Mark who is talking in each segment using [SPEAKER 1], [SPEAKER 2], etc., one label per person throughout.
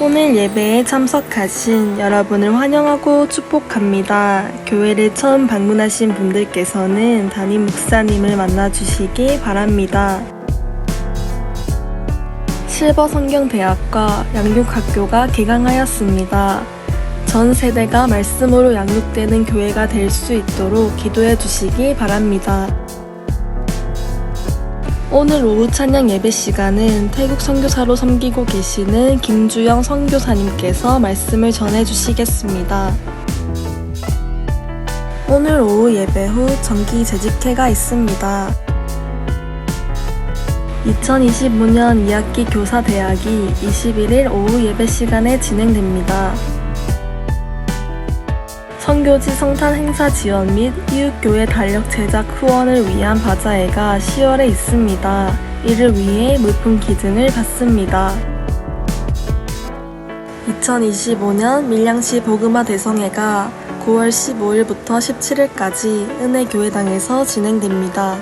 [SPEAKER 1] 오늘 예배에 참석하신 여러분을 환영하고 축복합니다. 교회를 처음 방문하신 분들께서는 담임 목사님을 만나주시기 바랍니다. 실버 성경 대학과 양육학교가 개강하였습니다. 전 세대가 말씀으로 양육되는 교회가 될 수 있도록 기도해 주시기 바랍니다. 오늘 오후 찬양 예배 시간은 태국 선교사로 섬기고 계시는 김주영 선교사님께서 말씀을 전해 주시겠습니다. 오늘 오후 예배 후 정기 재직회가 있습니다. 2025년 2학기 교사 대학이 21일 오후 예배 시간에 진행됩니다. 선교지 성탄 행사 지원 및 이웃교회 달력 제작 후원을 위한 바자회가 10월에 있습니다. 이를 위해 물품 기증을 받습니다. 2025년 밀양시 복음화 대성회가 9월 15일부터 17일까지 은혜교회당에서 진행됩니다.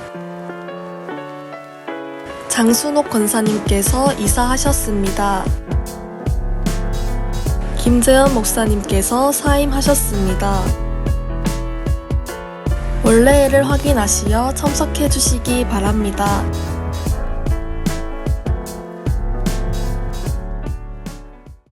[SPEAKER 1] 장순옥 권사님께서 이사하셨습니다. 김재현 목사님께서 사임하셨습니다. 원래를 확인하시어 참석해 주시기 바랍니다.